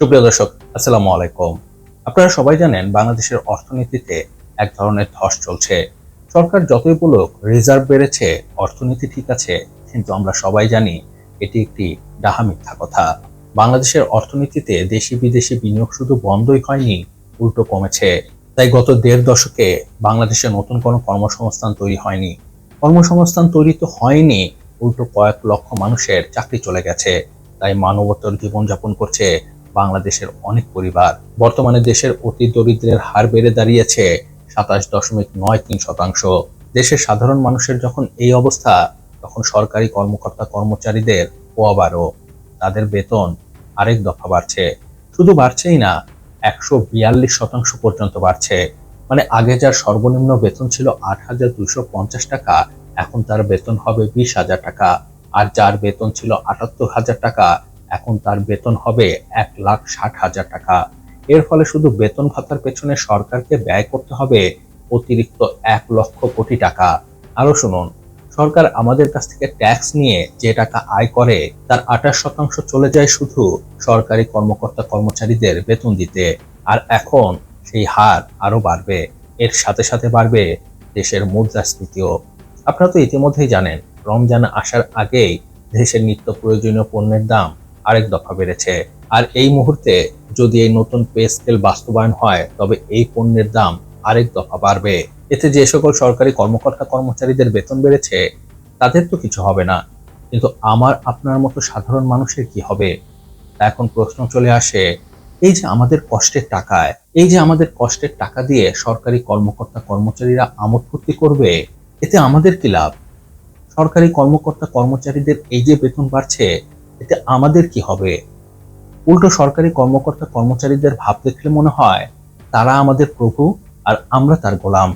সুপ্রিয় দর্শক, আসসালামু আলাইকুম। আপনারা সবাই জানেন বাংলাদেশের অর্থনীতিতে এক ধরনের ধস চলছে। সরকার যতই বলুক, রিজার্ভ বেড়েছে, অর্থনীতি ঠিক আছে, কিন্তু আমরা সবাই জানি এটি একটি ডাহা মিথ্যা কথা। বাংলাদেশের অর্থনীতিতে দেশি বিদেশি বিনিয়োগ শুধু বন্ধই হয়নি, উল্টো কমেছে। তাই গত দেড় দশকে বাংলাদেশে নতুন কোনো কর্মসংস্থান তৈরি হয়নি। কর্মসংস্থান তৈরি তো হয়নি, উল্টো কয়েক লক্ষ মানুষের চাকরি চলে গেছে। তাই মানবতর জীবনযাপন করছে বাংলাদেশের অনেক পরিবার বর্তমানে দেশের অতি দরিদ্রের হার বেড়ে দাঁড়িয়েছে সাতাশ দশমিক নয় তিন শতাংশ। দেশের সাধারণ মানুষের যখন এই অবস্থা, তখন সরকারি কর্মকর্তা কর্মচারীদের ও আবারও তাদের বেতন আরেক দফা বাড়ছে। শুধু বাড়ছেই না, একশো বিয়াল্লিশ শতাংশ পর্যন্ত বাড়ছে। মানে আগে যার সর্বনিম্ন বেতন ছিল আট হাজার দুশো পঞ্চাশ টাকা, এখন তার বেতন হবে বিশ হাজার টাকা। আর যার বেতন ছিল আটাত্তর হাজার টাকা এখন তার বেতন হবে এক লাখ ষাট হাজার টাকা। এর ফলে শুধু বেতন ভাতার পেছনে সরকারকে ব্যয় করতে হবে অতিরিক্ত এক লক্ষ কোটি টাকা। আরও শুনুন, সরকার আমাদের কাছ থেকে ট্যাক্স নিয়ে যে টাকা আয় করে, তার আঠাশ শতাংশ চলে যায় শুধু সরকারি কর্মকর্তা কর্মচারীদের বেতন দিতে। আর এখন সেই হার আরও বাড়বে। এর সাথে সাথে বাড়বে দেশের মুদ্রাস্ফীতিও আপনারা তো ইতিমধ্যেই জানেন, রমজান আসার আগেই দেশের নিত্য প্রয়োজনীয় পণ্যের দাম আরেক দফা বেড়েছে। আর এই মুহূর্তে যদি এই নতুন পে স্কেল বাস্তবায়ন হয়, তবে এই পণ্যের দাম আরেক দফা বাড়বে। এতে যে সকল সরকারি কর্মকর্তা কর্মচারীদের বেতন বেড়েছে, তাদের তো কিছু হবে না। কিন্তু আমার, আপনার মতো সাধারণ মানুষের কি হবে? এখন প্রশ্ন চলে আসে, এই যে আমাদের কষ্টের টাকায়, এই যে আমাদের কষ্টের টাকা দিয়ে সরকারি কর্মকর্তা কর্মচারীরা আমোদ ফুর্তি করবে, এতে আমাদের কি লাভ? সরকারি কর্মকর্তা কর্মচারীদের এই যে বেতন বাড়ছে এতে আমাদের কি হবে? উল্টো সরকারি কর্মকর্তা কর্মচারীদের ভাব দেখলে মনে হয় তারা আমাদের প্রভু আর আমরা তার গোলাম।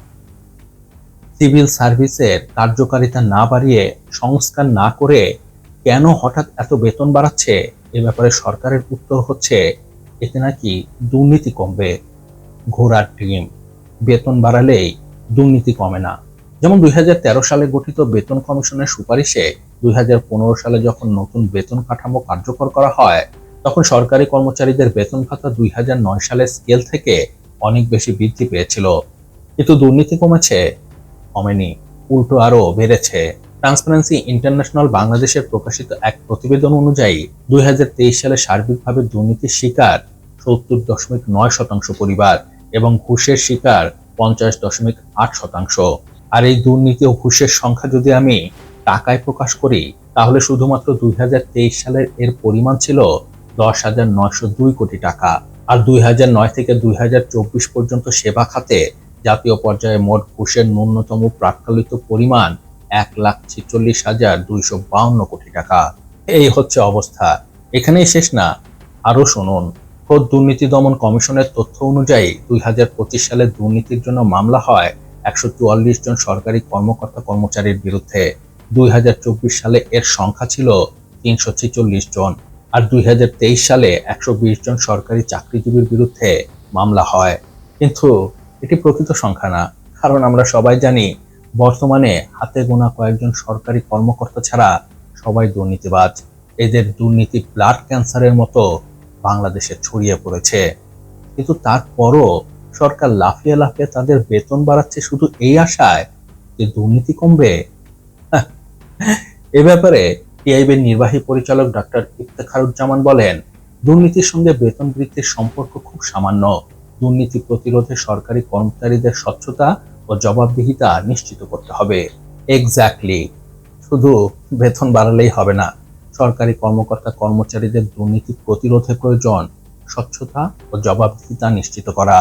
সিভিল সার্ভিসের কার্যকারিতা না বাড়িয়ে সংস্কার না করে কেন হঠাৎ এত বেতন বাড়াচ্ছে? এ ব্যাপারে সরকারের উত্তর হচ্ছে, এতে নাকি দুর্নীতি কমবে। ঘোড়ার ডিম। বেতন বাড়ালেই দুর্নীতি কমে না। যেমন দুই হাজার তেরো সালে গঠিত বেতন কমিশনের সুপারিশে দুই হাজার পনেরো সালে যখন নতুন বেতন কাঠামো কার্যকর করা হয়, তখন সরকারি কর্মচারীদের বেতন ভাতা দুই সালের স্কেল থেকে অনেক বেশি বৃদ্ধি পেয়েছিল। কিন্তু দুর্নীতি কমেছে, কমেনি, উল্টো আরও বেড়েছে। ট্রান্সপারেন্সি ইন্টারন্যাশনাল বাংলাদেশের প্রকাশিত এক প্রতিবেদন অনুযায়ী, দুই হাজার তেইশ সালে সার্বিকভাবে দুর্নীতির শিকার সত্তর দশমিক নয় শতাংশ পরিবার এবং ঘুষের শিকার পঞ্চাশ দশমিক আট শতাংশ। আর এই দুর্নীতি ও ঘুষের সংখ্যা যদি আমি টাকায় প্রকাশ করি, তাহলে শুধুমাত্র দুই হাজার তেইশ সালের এর পরিমাণ ছিল দশ হাজার নয়শো দুই কোটি টাকা। আর দুই নয় থেকে দুই হাজার চব্বিশ পর্যন্ত সেবা খাতে জাতীয় পর্যায়ে মোট ঘুষের ন্যূনতম প্রাক্কালিত পরিমাণ এক লাখ ছেচল্লিশ হাজার দুইশো বাউন্ন কোটি টাকা। এই হচ্ছে অবস্থা। এখানেই শেষ না আরও শুনুন। খোদ দুর্নীতি দমন কমিশনের তথ্য অনুযায়ী দুই হাজার পঁচিশ সালে দুর্নীতির জন্য মামলা হয় একশো চুয়াল্লিশ জন সরকারি কর্মকর্তা কর্মচারীর বিরুদ্ধে। দুই হাজার চব্বিশ সালে এর সংখ্যা ছিল তিনশো ছেচল্লিশ জন আর দুই হাজার তেইশ সালে একশো বিশ জন সরকারি চাকরিজীবীর বিরুদ্ধে মামলা হয়। কিন্তু এটি প্রকৃত সংখ্যা না, কারণ আমরা সবাই জানি বর্তমানে হাতে গোনা কয়েকজন সরকারি কর্মকর্তা ছাড়া সবাই দুর্নীতিবাজ। এদের দুর্নীতি ব্লাড ক্যান্সারের মতো বাংলাদেশে ছড়িয়ে পড়েছে। কিন্তু তারপরও সরকার লাফিয়ে লাফিয়ে তাদের বেতন বাড়াচ্ছে শুধু এই আশায় যে দুর্নীতি কমবে এ ব্যাপারে টিআইবির নির্বাহী পরিচালক ডক্টর ইফতেখারুজ্জামান বলেন, দুর্নীতির সঙ্গে বেতন বৃদ্ধির সম্পর্ক খুব সামান্য। দুর্নীতি প্রতিরোধে সরকারি কর্মচারীদের স্বচ্ছতা ও জবাবদিহিতা নিশ্চিত করতে হবে। এক্স্যাক্টলি শুধু বেতন বাড়ালেই হবে না, সরকারি কর্মকর্তা কর্মচারীদের দুর্নীতি প্রতিরোধে প্রয়োজন, স্বচ্ছতা ও জবাবদিহিতা নিশ্চিত করা।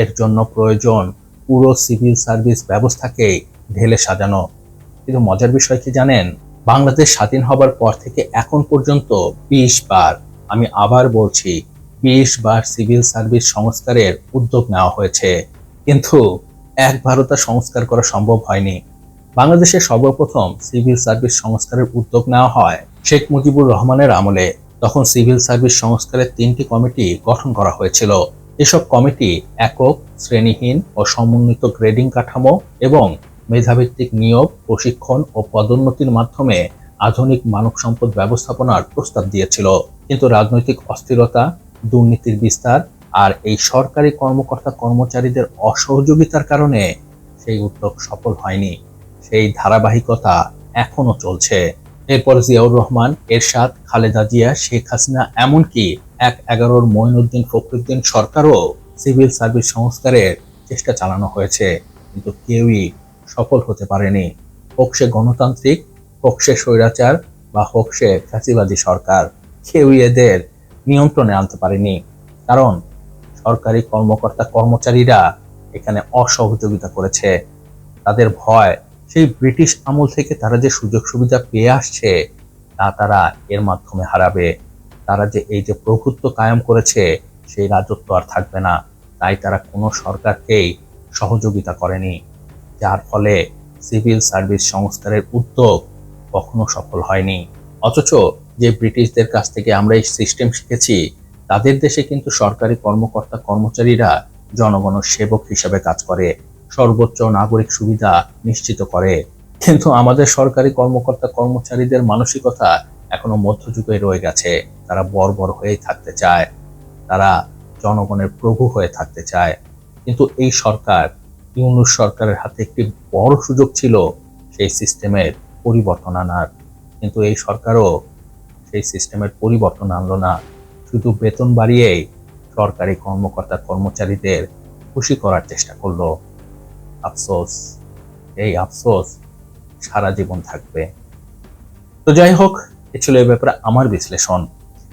এর জন্য প্রয়োজন পুরো সিভিল সার্ভিস ব্যবস্থাকে ঢেলে সাজানো। কিন্তু মজার বিষয় কি জানেন? বাংলাদেশ স্বাধীন হবার পর থেকে এখন পর্যন্ত বিশ বার আমি আবার বলছি, বিশ বার সিভিল সার্ভিস সংস্কারের উদ্যোগ নেওয়া হয়েছে। কিন্তু একবারও তা সংস্কার করা সম্ভব হয়নি। বাংলাদেশে সর্বপ্রথম সিভিল সার্ভিস সংস্কারের উদ্যোগ নেওয়া হয় শেখ মুজিবুর রহমানের আমলে। তখন সিভিল সার্ভিস সংস্কারের তিনটি কমিটি গঠন করা হয়েছিল। এসব কমিটি একক, শ্রেণীহীন ও সমন্বিত গ্রেডিং কাঠামো এবং মেধাভিত্তিক নিয়োগ, প্রশিক্ষণ ও পদোন্নতির মাধ্যমে আধুনিক মানব সম্পদ ব্যবস্থাপনার প্রস্তাব দিয়েছিল। কিন্তু রাজনৈতিক অস্থিরতা, দুর্নীতির বিস্তার আর এই সরকারি কর্মকর্তা কর্মচারীদের অসহযোগিতার কারণে সেই উদ্যোগ সফল হয়নি। সেই ধারাবাহিকতা এখনও চলছে। এরপর জিয়াউর রহমান, এরশাদ, খালেদা জিয়া, শেখ হাসিনা এমনকি এক এগারোর মঈনুদ্দিন ফখরুদ্দিন সরকারও সিভিল সার্ভিস সংস্কারের চেষ্টা চালানো হয়েছে। কিন্তু কেউই সফল হতে পারেনি। হোক সে গণতান্ত্রিক, হোক সে স্বৈরাচার বা হোক সে ফ্যাসিবাদী সরকার, কেউই এদের নিয়ন্ত্রণে আনতে পারেনি। কারণ সরকারি কর্মকর্তা কর্মচারীরা এখানে অসহযোগিতা করেছে। তাদের ভয়, সেই ব্রিটিশ আমল থেকে তারা যে সুযোগ সুবিধা পেয়ে আসছে, তা তারা এর মাধ্যমে হারাবে। তারা যে এই যে প্রভুত্ব কায়েম করেছে, সেই রাজত্ব আর থাকবে না। তাই তারা কোনো সরকারকেই সহযোগিতা করেনি। যার ফলে সিভিল সার্ভিস সংস্কারের উদ্যোগ কখনো সফল হয়নি। অথচ যে ব্রিটিশদের কাছ থেকে আমরা এই সিস্টেম শিখেছি, তাদের দেশে কিন্তু সরকারি কর্মকর্তা কর্মচারীরা জনগণের সেবক হিসেবে কাজ করে, সর্বোচ্চ নাগরিক সুবিধা নিশ্চিত করে। কিন্তু আমাদের সরকারি কর্মকর্তা কর্মচারীদের মানসিকতা এখনও মধ্যযুগে রয়ে গেছে। তারা বর্বর হয়েই থাকতে চায়। তারা জনগণের প্রভু হয়ে থাকতে চায়। কিন্তু এই সরকার ইউনুস সরকারের হাতে একটি বড় সুযোগ ছিল সেই সিস্টেমের পরিবর্তন আনার। কিন্তু এই সরকারও সেই সিস্টেমের পরিবর্তন আনলো না। শুধু বেতন বাড়িয়েই সরকারি কর্মকর্তা, কর্মচারীদের খুশি করার চেষ্টা করল। আফসোস, এই আফসোস সারা জীবন থাকবে। তো যাই হোক, এ ছিল এই ব্যাপারে আমার বিশ্লেষণ।